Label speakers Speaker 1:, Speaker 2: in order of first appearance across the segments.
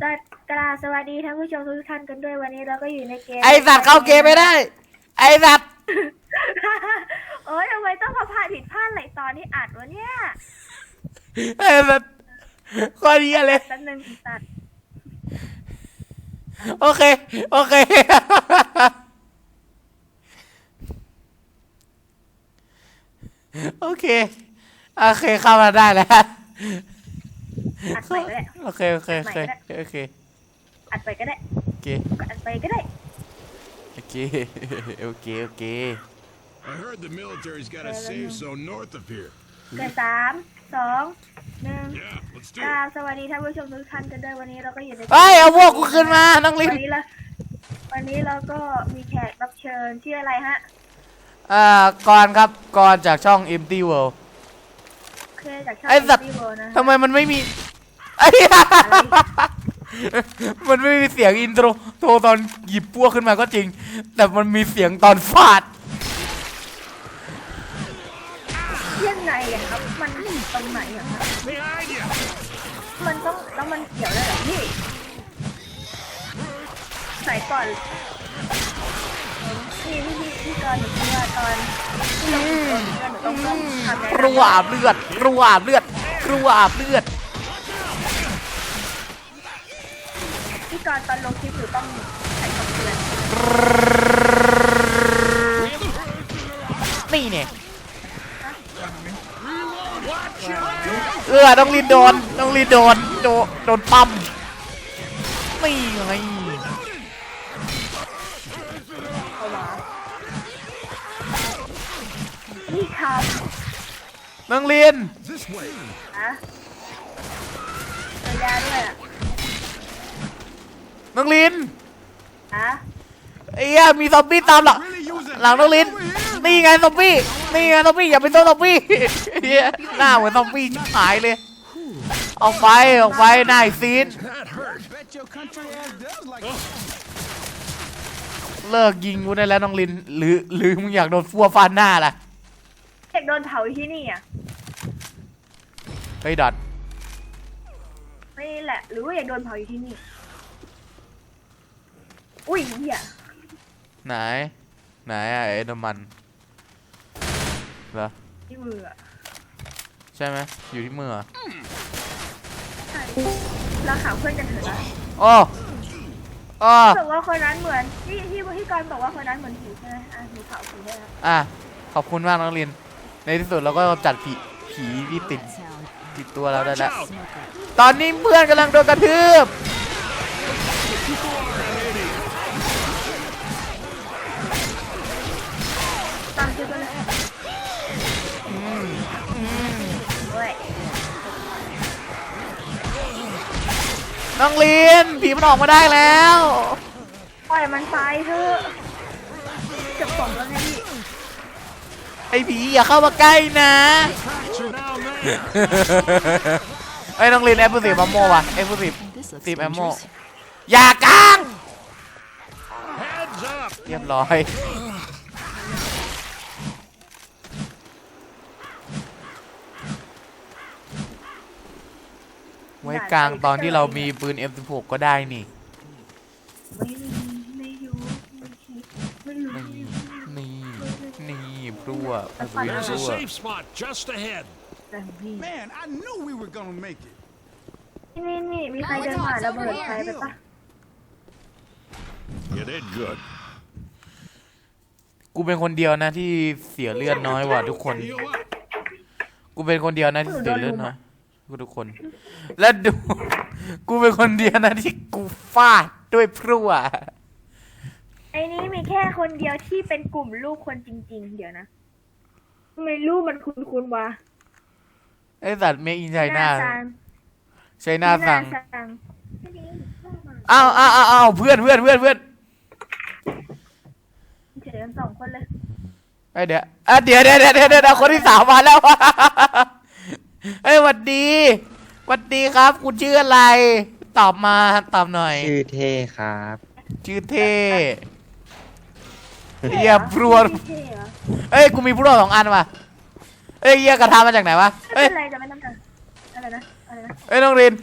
Speaker 1: สวัสดีกราบสวัสดีท่านผู้ชมทุกท่านกันด้วยวันนี้เราก็อยู่ในเกม
Speaker 2: ไอสัตว์เข้าเกมไม่ได้ ไอสัตว์
Speaker 1: โอ้ยทำไมต้องมาพลาดผิดพลาดหลายตอนที่อัดวะเนี่ย
Speaker 2: ไอสัตว์ข้อดียเลย
Speaker 1: แป๊บนึงตัด
Speaker 2: โอเค โอเค โอเค โอเคเข้ามาได้แล้ว
Speaker 1: อัดไปก็ได้
Speaker 2: โอเคโอเคโอเคโอเค
Speaker 1: อัดไปก็ได้
Speaker 2: โอเค
Speaker 1: อัดไปก็ได้
Speaker 2: โอเคโอเคโอเค
Speaker 3: I heard the military's got a safe zone north of here.
Speaker 1: เกิดสามสองหนึ่ง
Speaker 3: Yeah, let's
Speaker 1: ก
Speaker 3: do
Speaker 1: รา
Speaker 3: it.
Speaker 1: บสวัสดีท่านผู้ชมทุกท่านกันด้วยวันนี้เราก็อยู่ใน
Speaker 2: เฮ้ยเอาพวกกูขึ้นมาน้องลิน
Speaker 1: วันนี้เราวันนี้เราก็มีแขกรับเชิญชื่ออะไรฮะ
Speaker 2: อ่ากรครับกรจากช่อง Empty World
Speaker 1: เคยจากช่อง
Speaker 2: ไอ้สัตว์
Speaker 1: Infinity World นะ
Speaker 2: ทำไมมันไม่มี ไอ้มันไม่มีเสียงอินโทรโทรตอนหยิบพวกขึ้นมาก็จริง แต่มันมีเสียงตอนฟาด
Speaker 1: ยังไงอะครับ มันตรงไหนอะครับ
Speaker 3: Behind you!
Speaker 1: มันต้องแล้วมันเกี่ยวได้เหรอพี่ใส่ก่อนพี่พี่พี่พี่ก่อนหนูคิดว่าตอนที่เราโดนเพื่อนหนูต้องต้องทำไง
Speaker 2: กรัวอาบเลือดกรัวอาบเลือดกรัวอาบเลือด
Speaker 1: ก่อนตอนลงคลิปหนูต้องใส่คำเตือน
Speaker 2: นี่เนี่ยเออน้องลินโดนน้องลินโดนโดนโดนปั๊มนี่ไง
Speaker 1: เอามานี่ครับ
Speaker 2: น้องลิน
Speaker 3: This way.
Speaker 1: อะเจอยาด้วยอะ
Speaker 2: น้องลิน
Speaker 1: อะ
Speaker 2: ไอ้เหี้ยมีซอมบี้ตามหลัง
Speaker 3: Really use it.
Speaker 2: หลังน้องลินนี่ไงซอมบี้นี่ไงซอมบี้อย่าเป็นตัวซอมบี้เฮียหน้าเหมือนซอมบี้ชิบหายเลยออกไปออกไปนายซีน
Speaker 3: That hurt.
Speaker 4: Bet your country ass does like
Speaker 2: เลิกยิงกูได้แล้วน้องลิน หรือหรือมึงอยากโดนฟัวฟันหน้าล่ะ
Speaker 1: เด็กโดนเผาอยู่ที่นี่อะ
Speaker 2: เฮ้ยดอท
Speaker 1: ไม่แหละ หรือว่าอยากโดนเผาอยู่ที่นี่ อุ้ยเหี้ย
Speaker 2: ไหน ไหนอะไอ้น้ำมันเหรอ
Speaker 1: ที่มืออะ
Speaker 2: ใช่ไหมอยู่ที่มือเหรอ
Speaker 1: ใช่เราข่าวเพื่อนกันเถอะนะ
Speaker 2: โอ้โอ้
Speaker 1: บอกว่าคนนั้นเหมือนที่ที่ที่กรบอกว่าคนนั้นเหมือนผีใช่ไหมอะผีเผาผีได้ครับ
Speaker 2: อะขอบคุณมากน้องลิน ในที่สุดเราก็จัดผีผีที่ติดติดตัวเราได้
Speaker 3: Watch
Speaker 2: แล้ว
Speaker 3: out!
Speaker 2: ตอนนี้เพื่อนกำลังโดนกระทืบ
Speaker 1: น้อ
Speaker 2: งลินผีมันออกมาได้แล้ว
Speaker 1: ปล่อยมันไปเถอะจบสองแล้วไงพี่
Speaker 2: ไอ้ผีอย่าเข้ามาใกล้นะ
Speaker 3: You're down there.
Speaker 2: ไอ้ยน้องลินแอปเปิลสีมัมโมว่ะแอปเปิลสี
Speaker 5: This looks
Speaker 2: สีแอมโม
Speaker 5: dangerous.
Speaker 2: อย่ากลาง
Speaker 3: Heads up!
Speaker 2: เรียบร้อย ไว้กลางตอนที่เรามีปืน M16 ก็ได้นี่
Speaker 1: ไม่มีไม่รู้ไม่คิดไม่รู้
Speaker 2: นี่ นี่นี่พรั่วปืน
Speaker 3: There's
Speaker 2: พรั่ว
Speaker 3: safe spot just ahead.
Speaker 1: แต่พี่
Speaker 4: Man, I knew we were gonna make it.
Speaker 1: นี่นี่มีใครเดินผ่านระเบิดใครไปปะ
Speaker 3: You did good.
Speaker 2: กูเป็นคนเดียวนะที่เสียเลือดน้อยกว่าทุกคน
Speaker 3: Heal up.
Speaker 2: กูเป็นคนเดียวนะที่เสียเลือดน้อย ทุกคน และดู กูเป็นคนเดียวนะที่กูฟาดด้วยพรั่ว
Speaker 1: ไอ้นี้มีแค่คนเดียวที่เป็นกลุ่มลูกคนจริง ๆ เดี๋ยวนะทำไมรูปมันคุ้นๆวะ
Speaker 2: ไอ้สัตว์เมอินไชน่า
Speaker 1: ซัง
Speaker 2: ไชน่าสั่ง
Speaker 1: ซัง
Speaker 2: อ้าวอ้าวอ้าวอ้าวเพื่อนเพื่อนเพื่อนเพื่อน
Speaker 1: เฉยกันสองคนเลย
Speaker 2: ไอ้เดี๋ยวอะเดี๋ยวเดี๋ยวเดี๋ยวเดี๋ยวเดี๋ยวคนที่สามมาแล้ว เอ้ยหวัดดีหวัดดีครับ คุณชื่ออะไร ตอบมาตอบหน่อย
Speaker 6: ชื่อเท่ครับ
Speaker 2: ชื่อเท่เฮียพรว
Speaker 1: ไม่เท่เหรอ
Speaker 2: เอ้ยกูมีพรวสองอันว่ะเอ้ยเฮียกระทามาจากไหนวะ
Speaker 1: ไม่
Speaker 2: เอ้ย
Speaker 1: เป็นไรจะไม่ต้องการอะไรนะอะไรนะ
Speaker 2: เอ้ยน้องริน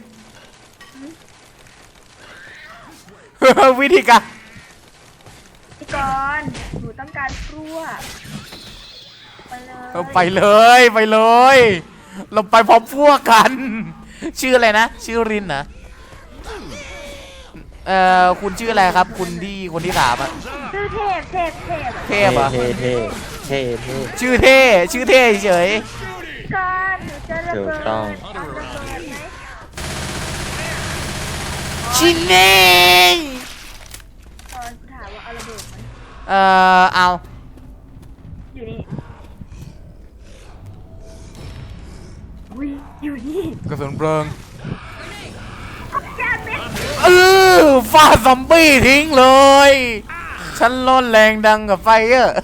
Speaker 2: วิธีการ
Speaker 1: พี่กรณ์หนูต้องการกลัวไปเลย
Speaker 2: เราไปเลยไปเลย เราไปพร้อมพวกกัน ชื่ออะไรนะ ชื่อรินนะเอ่อคุณชื่ออะไรครับ คุณที่คนที่ถามอะ
Speaker 1: ชื่อเทพเทพเทพอะ
Speaker 2: เทพเหรอะ
Speaker 5: เท่เท่เท่เท่
Speaker 2: ชื่อเท่ชื่อเท่เฉย
Speaker 1: พี่กรณ์หนูจะระเบิด
Speaker 5: ถูกต้อง
Speaker 1: เอาระเบิดไหม
Speaker 2: ชินเน่
Speaker 1: ตอนกูถามว่าเอาระเบิดไหม
Speaker 2: เอ่อเอา
Speaker 1: อยู่นี่ อุ้ยอยู่นี่
Speaker 2: กระสุนเพลิง
Speaker 1: แจ้งเม็ด
Speaker 2: เออฟาดซอมบี้ทิ้งเลย ฉันร้อนแรงดังกับไฟเออร์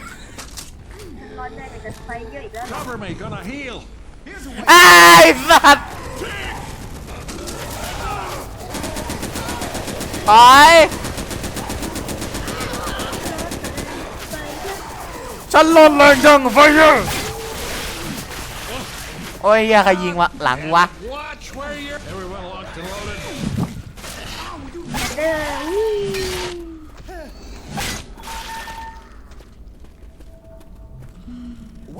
Speaker 1: ฉันร้อนแรงอยากจะไฟเยอะอีกแล้วเหรอ
Speaker 3: Cover me, gonna heal.
Speaker 2: ไอ้สัตว์ไปฉันร้อนแรงดังกับไฟเออร์ โอ้ยยใครยิงวะหลังวะ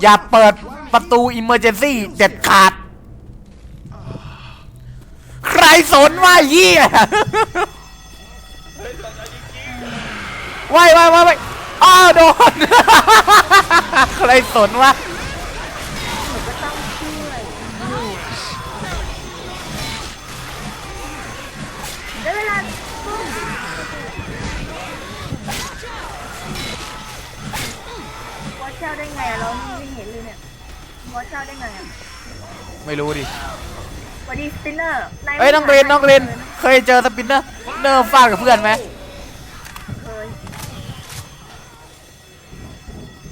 Speaker 1: อย่า
Speaker 2: เปิดประตูอิมเมอร์เจนซี่เด็ดขาด ใครสนว่าเยี่ยว่ายว่ายว่ายว่ายอ้าวโดน ใครสนวะ
Speaker 1: วอชเช่าได้ไงอะไม่
Speaker 2: รู้ดิ
Speaker 1: สวัสดีสปินเนอร์าย
Speaker 2: เอ้ยน้องเรนน้องเรนเคยเจอสปินเนอร์เนอร์ฟาดกับเพื่อนไหม
Speaker 1: เคย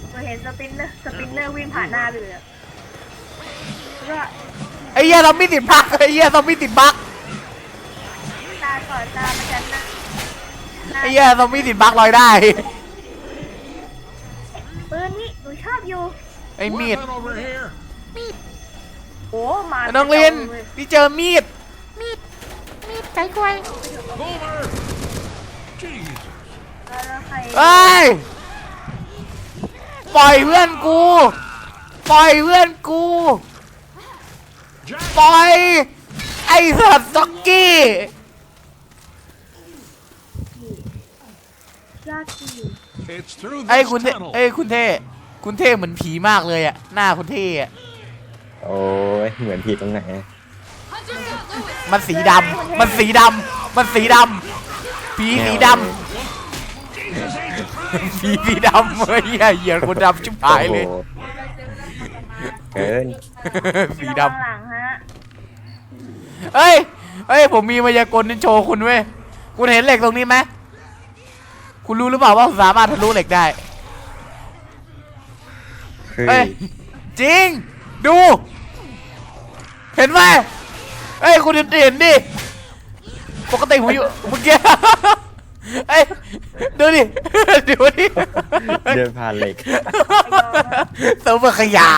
Speaker 1: เคยเห็นสปินเนอร์สปินเนอร์วิ่งผ่านหน้าไปเลยอะก็
Speaker 2: ไอ้เหี้ยเราไม่ติดบักไอ้เหี้ยเราไม่ติดบัก
Speaker 1: ตาก่อนตามันจะหน้าหน้า
Speaker 2: ไอ้เหี้ยเราไม่ติดบักลอยได้ ไอ้มีด
Speaker 3: Weapon over here.
Speaker 1: โอ้มา
Speaker 2: น้องเรน
Speaker 1: เลย
Speaker 2: พี่เจอมีด
Speaker 3: Over. Jesus.
Speaker 1: แล้วใคร
Speaker 2: เอ้ย ปล่อยเพื่อนกู ปล่อยเพื่อนกู
Speaker 3: Jack.
Speaker 2: ปล่อย ไอ้สัตว์ซ็อกกี้
Speaker 1: ยากที่
Speaker 3: It's through
Speaker 2: ไอ้
Speaker 3: this
Speaker 2: คุณเท่
Speaker 3: tunnel.
Speaker 2: เอ้ยคุณเท่ คุณเท่เหมือนผีมากเลยอะหน้าคุณเท่อะ
Speaker 5: โอ้ยเหมือนผีตรงไหน
Speaker 2: มันสีดำมันสีดำมันสีดำผีสีดำผีสีดำเฮ้ยเหี้ยเหยียดคนดำชิบหายเลย
Speaker 5: โอ้โหเกิน
Speaker 2: สี
Speaker 1: ระ
Speaker 2: ด
Speaker 1: วังหลังฮะำ
Speaker 2: เอ้ย เอ้ย ผมมีมายากลโชว์คุณเว้ย คุณเห็นเหล็กตรงนี้ไหม คุณรู้หรือเปล่าว่าผมสามารถทะลุเหล็กได้
Speaker 5: คือ
Speaker 2: เอ้ยจริง ดู เห็นไหมเอ้ยคุณเห็นเห็นดิ ปกติผมอยู่เมื่อกี้เอ้ยดูดิ ดูดิ
Speaker 5: เดินผ่านเหล็ก
Speaker 2: เซิร์ฟเวอร์ขยะ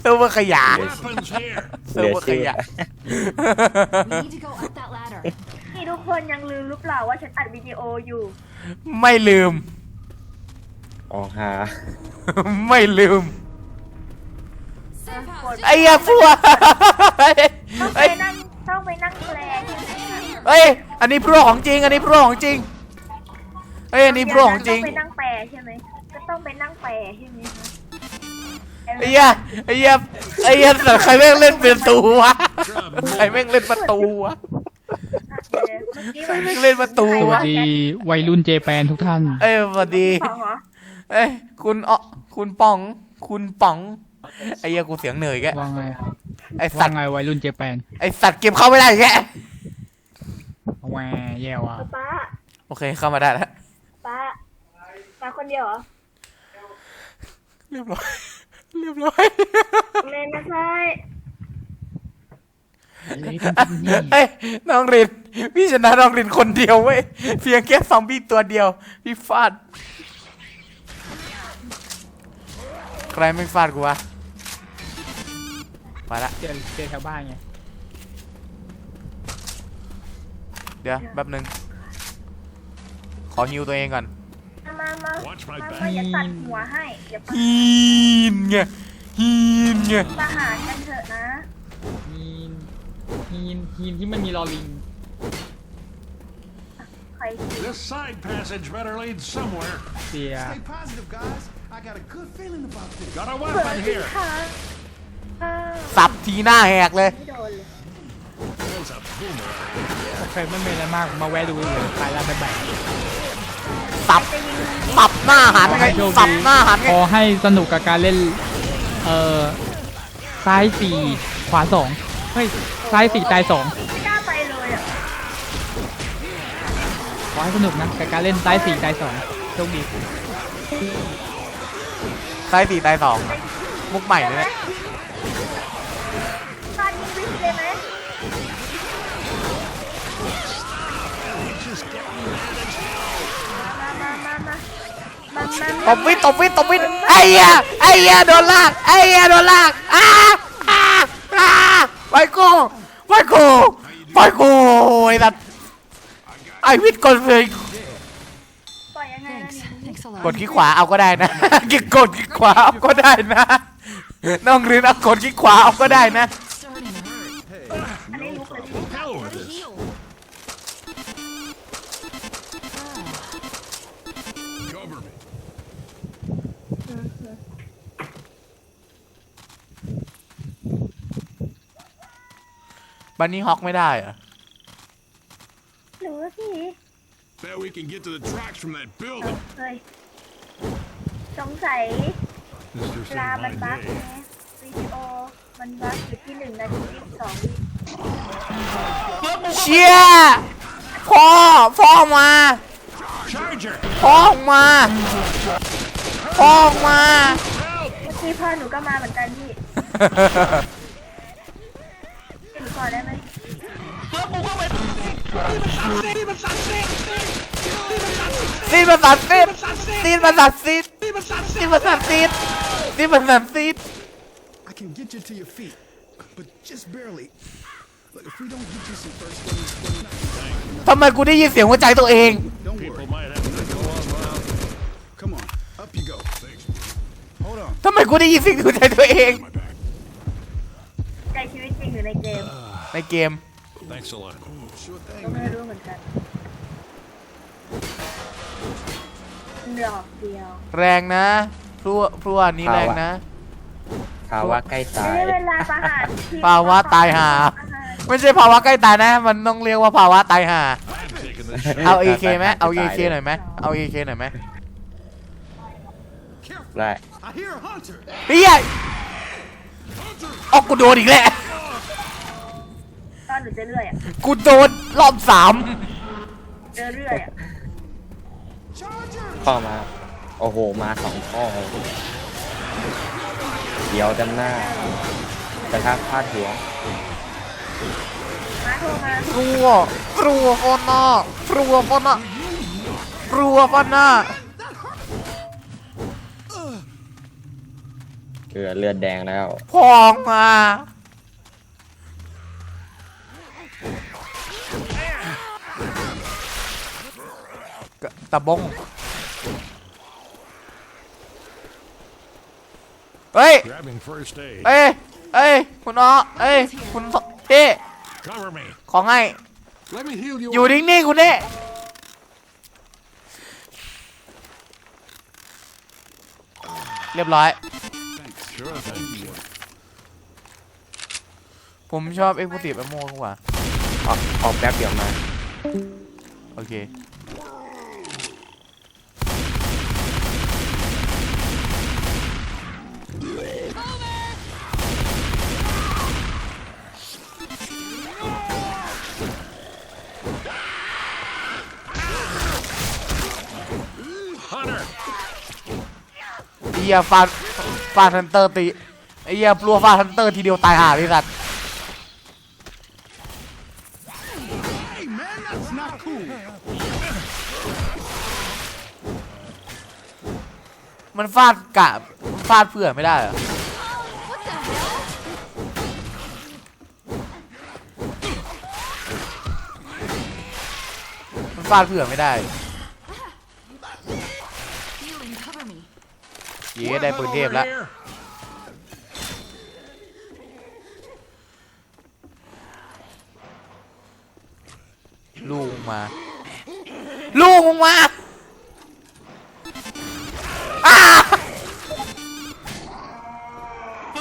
Speaker 2: เซิร์ฟเวอร์ขยะ
Speaker 3: Weapons here.
Speaker 2: เซิร์ฟเวอร์ขยะ
Speaker 6: We need to go up that ladder.
Speaker 1: นี่ทุกคนยังลืมหรือเปล่าว่าฉันอัดวิดีโออยู่
Speaker 2: ไม่ลืม
Speaker 5: อ๋อฮะ
Speaker 2: ไม่ลืม
Speaker 6: Safe
Speaker 1: ก
Speaker 6: house.
Speaker 1: ด
Speaker 2: ไอ้เหี้ยฟัว
Speaker 1: ต้องไป
Speaker 2: เอ้ย
Speaker 1: นั่งต้องไปนั่งแปลใช่ไหมคะ
Speaker 2: เอ้ย อันนี้พรวของจริง อันนี้พรวของจริงเอ้ย อันนี้พรวของจริง
Speaker 1: ต้องไปนั่งแปลใช่ไหมก็ต้องไปนั่งแปลใช่ไหมคะ
Speaker 2: ไอ้เหี้ยไอ้เหี้ยไอ้เหี้ยแต่ใครแม่งเล่นประตูวะ ใครแม่งเล่นประตูวะ
Speaker 1: เดี๋ยวเมื่อกี้
Speaker 2: ใครแม่งเล่นประตู
Speaker 7: สวั
Speaker 2: วะ
Speaker 7: สดีวัยรุ่นเจแปนทุกท่าน
Speaker 2: เอ้ยสวัสดี
Speaker 1: ของเหรอ
Speaker 2: เอ้ย คุณอ๋อคุณป๋อง คุณป๋อง ไอ้เหี้ยกูเสียงเหนื่อยแก
Speaker 7: ว่าไง
Speaker 2: ไอ้สั
Speaker 7: ว่า
Speaker 2: ตว์
Speaker 7: ไงวัยรุ่นเจแปน
Speaker 2: ไอ้สัตว์เก็บเข้าไม่ได้แก
Speaker 7: แหวแย่ว่ะ
Speaker 1: ป้า
Speaker 2: โอเคเข้ามาได้แล้ว
Speaker 1: ป้ามาคนเดียวเหรอ
Speaker 2: เรียบร้อยเรียบร้อย
Speaker 1: เล่นนะใช่
Speaker 7: นี่ต้องกินนี่
Speaker 2: เฮ้ยน้องรินพี่ชนะน้องรินคนเดียวเว้ยเพียงแค่ซอมบี้ตัวเดียว พี่ฟาด ใครไม่ฟาดกูวะ มาละ
Speaker 7: เจอเจอแถวบ้านไง
Speaker 2: เดี๋ยวแป๊บหนึงขอฮิวตัวเองก่อน
Speaker 1: มามามา
Speaker 3: Watch my
Speaker 1: มา
Speaker 3: back.
Speaker 1: มาอย่าตัดหัวให้อย่า
Speaker 2: ฮีนไงฮีนไง
Speaker 1: ประหารกันเถอะนะ
Speaker 7: ฮีนฮีนฮีนที่มันมีลอลิง
Speaker 1: ใครคิด
Speaker 3: This side passage better lead somewhere.
Speaker 7: เสีย
Speaker 4: Stay positive, guys. I got a good feeling about this.
Speaker 3: Got a
Speaker 1: เปิด
Speaker 3: weapon
Speaker 1: สิ
Speaker 3: here.
Speaker 1: คะอ้าว
Speaker 2: สับทีหน้าแหกเลย
Speaker 1: ไม่โดนเลย
Speaker 3: There's a boomerang.
Speaker 7: โอเคไม่เป็นอะไรมากมาแวะดูเลยตายแล้วบ๊ายบาย
Speaker 2: สับ
Speaker 1: จะยิง
Speaker 2: สับหน้าหันไง
Speaker 7: โชค
Speaker 2: สับ
Speaker 7: ดี
Speaker 2: หน้าหันไง
Speaker 7: ขอให้สนุกกับการเล่น เอ่อ ซ้ายสี่ขวาสองเฮ้ย ซ้ายสี่ตายสอง
Speaker 1: ไม่กล้าไปเลยอะ
Speaker 7: ขอให้สนุกนะกับการเล่นซ้ายสี่ตายสองโชคดี
Speaker 2: ซ้ายสี่ตายสองมุกใหม่เลยเนี่ย ตบวิทตบวิทตบวิทไอ้เหี้ยไอ้เหี้ยโดนลากไอ้เหี้ยโดนลากอ้าอ้าอ้าไปกูไปกูไปกูไอ้สัตว์ไอ้วิทย์กดเลย
Speaker 1: ปล่อยยังไงนะ
Speaker 6: Thanks.
Speaker 1: นี่
Speaker 6: Thanks a lot.
Speaker 2: กดคลิกขวาเอาก็ได้นะกิกกดคลิกขวาเอาก็ได้นะน้องเรียนเอากดคลิกขวาเอาก็ได้นะ
Speaker 6: Starting to
Speaker 2: บันนี่ฮอกไม่ได้เหรอะ
Speaker 1: หรือสิ
Speaker 3: Bet we can get to the tracks from that building.
Speaker 1: เฮ้ยสงสัย
Speaker 3: Mr.
Speaker 1: ลามันบั๊กไงวิดีโอมันบั๊กอยู่ที่หนึ่งนาทียี่สิบสองวิ
Speaker 2: เชี่ยพ่อพ่อมา
Speaker 3: Charger!
Speaker 2: พ่อออกมาพ่อออกมา
Speaker 1: เมื่อกี้พ่อหนูก็มาเหมือนกันพี่เห็นก่อนได้ไหม
Speaker 2: ซีดประสาทซีดซีดประสาทซีดซีดประสาทซีดซีดประสาทซีด
Speaker 4: I can get you to your feet, but just barely. Look, if we don't get you some first aid, then
Speaker 2: ทำไมกูได้ยินเสียงหัวใจตัวเอง
Speaker 4: don't
Speaker 3: People
Speaker 4: worry.
Speaker 3: might have to go on round.
Speaker 4: Come on, up you go. Hold on.
Speaker 2: ทำไมกูได้ยินเสียงหัวใจตัวเอง
Speaker 3: My back.
Speaker 1: ในชีวิตจริงหรือในเกม
Speaker 2: ในเกม
Speaker 3: Thanks a lot.
Speaker 4: Sure
Speaker 1: ก็
Speaker 4: thing,
Speaker 1: ไม่
Speaker 4: man.
Speaker 1: รู้เหมือนกัน ดอกเดียว
Speaker 2: แรงนะพรัวพรัวนี้แรงนะ
Speaker 5: ภาวะใกล้ตา
Speaker 1: ไม่
Speaker 5: ย
Speaker 1: ได้เวลาประหารชีวิต
Speaker 2: ภาวะตายห่า
Speaker 1: ประหาร
Speaker 2: ไม่ใช่ภาวะใกล้ตายนะ มันต้องเรียกว่าภาวะตายห่า
Speaker 3: I'm taking this shot.
Speaker 2: เอา AK ไหมเอา AK หน่อยไหมเอา AK หน่อยไหม
Speaker 5: ได้
Speaker 4: I hear a hunter.
Speaker 2: เฮียเอากูโดนอีกแล้ว
Speaker 1: ตอนหนูจะเรื่อยอะ
Speaker 2: กูโดนรอบสาม
Speaker 1: เจอเรื่อยอะ
Speaker 5: พ่อมา โอ้โห มาสองพ่อเดี๋ยวจำหน้ากระทะพาดหัว
Speaker 1: มาโทรมา
Speaker 2: รัวรัวฟอนนารัวฟอนนารัวฟอนนา
Speaker 5: เกลือเลือดแดงแล้ว
Speaker 2: พองมา ตะบง เฮ้ย
Speaker 3: Grabbing first aid.
Speaker 2: เอ้ย เอ้ย คุณน้อเอ้ย คุณพี่
Speaker 3: Cover me.
Speaker 2: ของให้
Speaker 3: Let me heal you.
Speaker 2: อยู่นิ่งๆคุณนี่เรียบร้อย
Speaker 3: Sure thing.
Speaker 2: ผมชอบเอ็กซ์ i ู e ฟ m อโมกว่า
Speaker 5: ออกออกแป๊บเดียวมา
Speaker 2: โอเค หี้ยฟาดฟาดฮันเตอร์ตีไอ้เหี้ยปลัวฟาดฮันเตอร์ทีเดียวตายห่าเลยสัตว์มันฟาดกะฟาดเผื่อไม่ได้เหรอมันฟาดเผื่อไม่ได้ เย้ได้ปืนเทพแล้ว
Speaker 3: Here.
Speaker 2: ลูกมึงมา ลูกมึงมาอ้า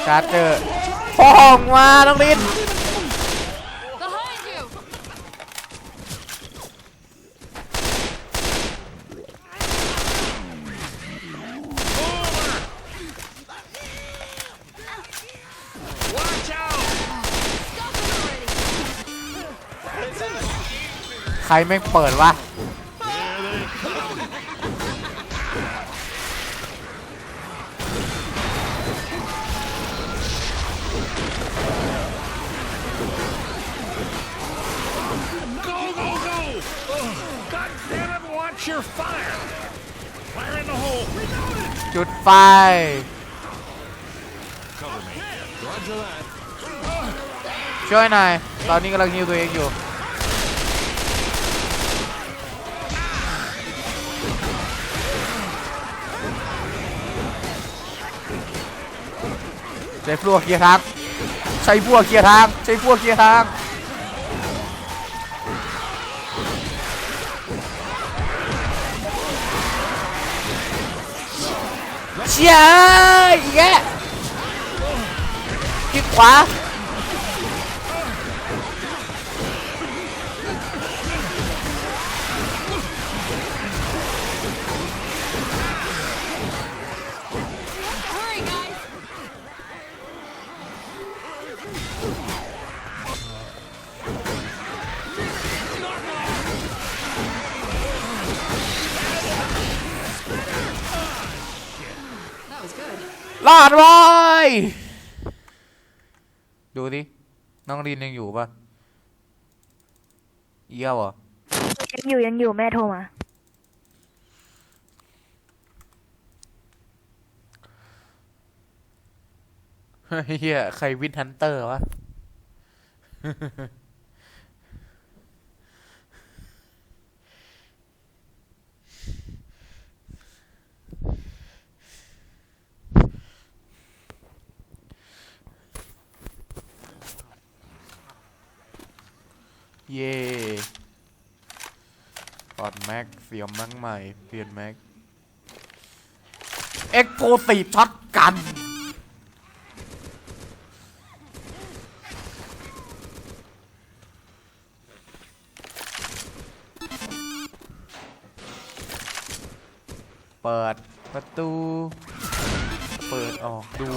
Speaker 2: ชาร์จเจอร์พ่อมึงมาน้องลิน
Speaker 6: Behind you!
Speaker 3: Watch out!
Speaker 6: Stop it already!
Speaker 2: ใค ใครไม่เปิดวะจุดไฟช่วยหน่อย ตอนนี้กำลังฮิวตัวเองอยู่ ช้พวกเคลียร์ทางใช้พวกเคลียร์ทางใช้พวกเคลียร์ทางเชี่ยอีกแกคลิกขวา ดไว้ยดูดิน้องรินยังอยู่ปะเยี่ยวเหรอ
Speaker 1: ยังอยู่ยังอยู่แม่โทรมา
Speaker 2: เฮียใครวินฮันเตอร์วะ เย่ถอดแม็ก เสียมแม็กใหม่ เปลี่ยนแม็ก เอ็กโพสีช็อตกันเปิดประตู เปิดออกดู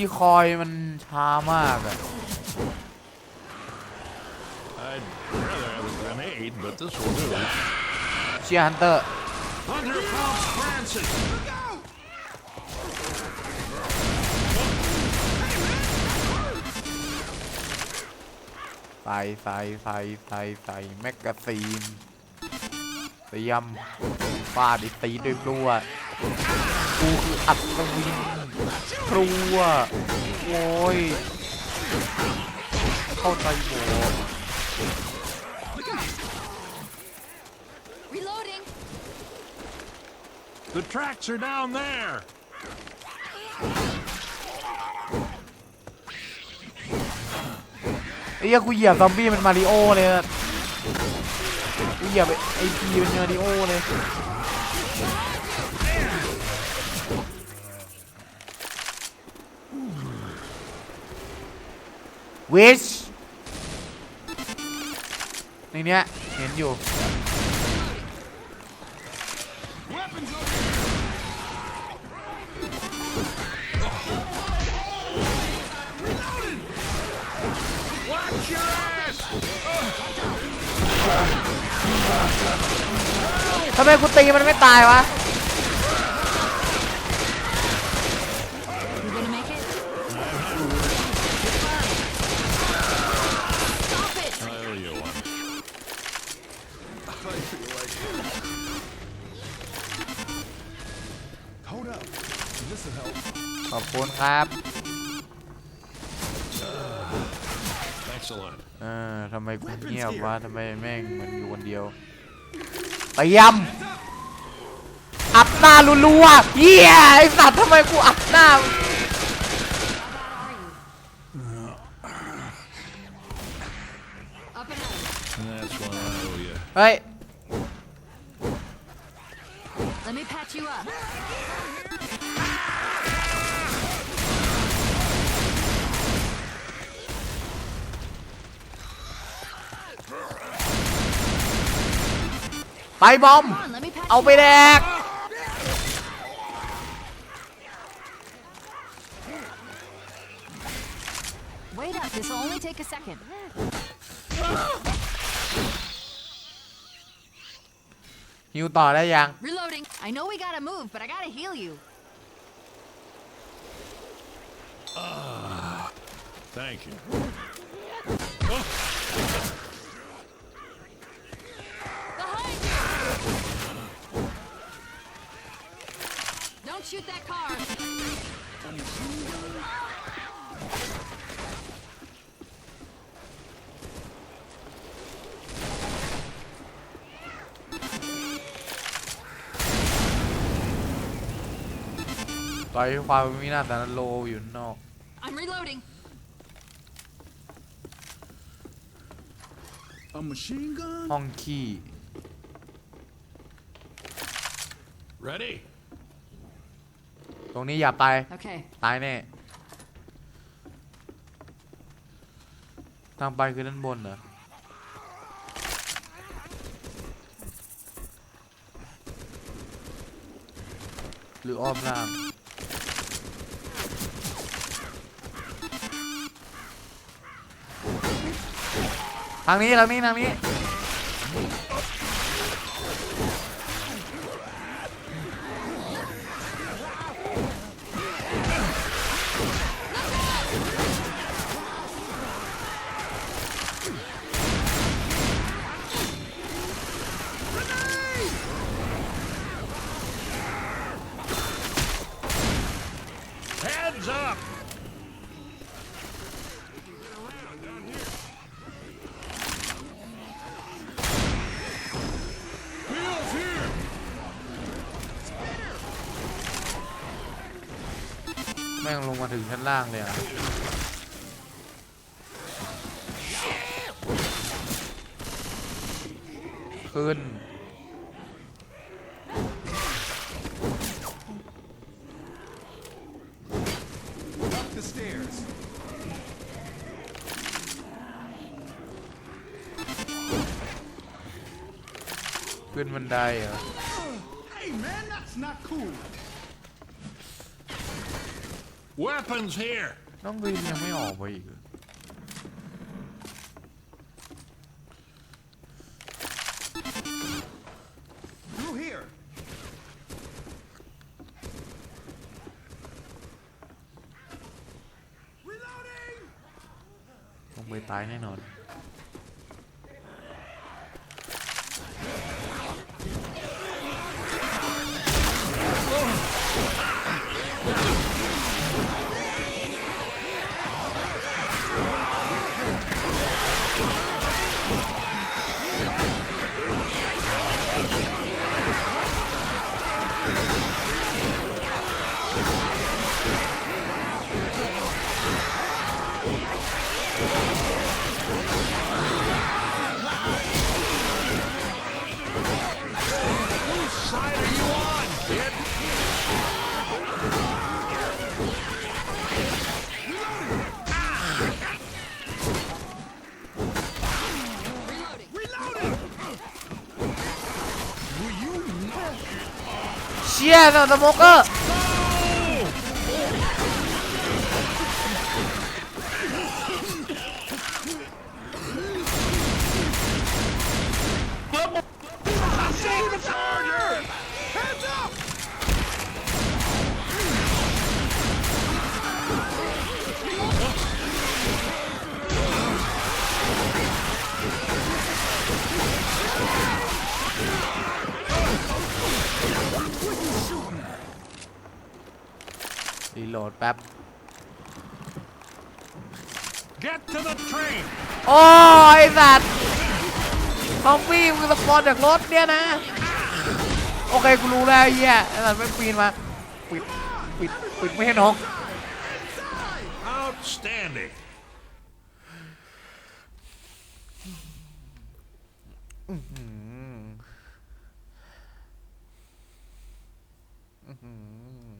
Speaker 2: ดีคอยมันช้ามากอะ
Speaker 3: I'd rather have a grenade, but this will do.
Speaker 2: เชียร์ฮันเตอร์
Speaker 3: Hunter Phelps Francis!
Speaker 2: ใส่ใส่ใส่ใส่ใส่แมกกาซีนเตรียมฟาดอีกตีด้วยกลัวกูคืออัศวิน ครัวโอ้ย เข้าใจหมด
Speaker 6: Reloading!
Speaker 3: The tracks are down there!
Speaker 2: ไอ้เหี้ยกูเหยียบซอมบี้เป็นมาริโอเลยอะกูเหยียบไอพีเป็นมาริโอเลย วิชในเนี้ยเห็นอยู่ทำไมกูตีมันไม่ตายวะ คุณครับ
Speaker 3: Thanks a lot.
Speaker 2: เออทำไมกูเงียบวะทำไมแม่งเหมันอยู่คนเดียวเตรียมอัดหน้ารัวๆเหี้ยไอสัตว์ทำไมกูอัดหน้า
Speaker 6: Up and out.
Speaker 3: That's why I owe you.
Speaker 2: เฮ้ย ไปบอม
Speaker 6: Come on, let me patch
Speaker 2: เอา
Speaker 6: you
Speaker 2: ไปแดก
Speaker 6: up. Wait up, this will only take a second.
Speaker 2: ฮิวต่อได้ยัง
Speaker 6: Reloading. I know we gotta move, but I gotta heal you.
Speaker 3: Thank you.
Speaker 6: Behind you! Don't shoot that car.
Speaker 2: Tại ต่อยความมีหน้าแต่โลอยู่นอก
Speaker 6: I'm reloading.
Speaker 4: A machine gun?
Speaker 2: ห้องขี้
Speaker 3: Ready?
Speaker 2: ตรงนี้อย่าไป
Speaker 6: Okay.
Speaker 2: ตายแน่ทางไปคือด้านบนเหรอ หรืออ้อมล่าง ทางนี้ ทางนี้ ทางนี้ ม่งลงมาถึงชั้นล่างเลยอะขึ้น
Speaker 4: Up the stairs.
Speaker 2: ขึ้นบันไดเหรอ
Speaker 4: Hey, man, that's not cool.
Speaker 3: Weapons here!
Speaker 2: น้องบีมยังไม่ออกไปอีกเหรอ
Speaker 4: Through here.
Speaker 2: ต้องไปตายแน่นอน เชี่ยสสโมกเกอร์รี ซอมบี้มึงสปอนจากรถเนี่ยนะ โอเคกูรู้แล้วไอ้เหี้ยไอ้สัตว์ไม่งปีนมา ปิด ปิด ปิดไม่ให้น้อง
Speaker 3: Outstanding.
Speaker 2: อื้อหืออื้อหือ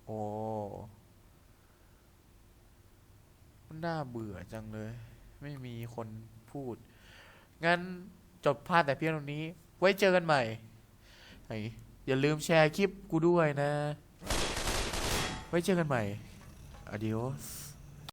Speaker 2: โอ้ มันน่าเบื่อจังเลย ไม่มีคนพูด งั้นจบพาดแต่เพียงเท่านี้ ไว้เจอกันใหม่ไออย่าลืมแชร์คลิปกูด้วยนะ ไว้เจอกันใหม่อดีโอส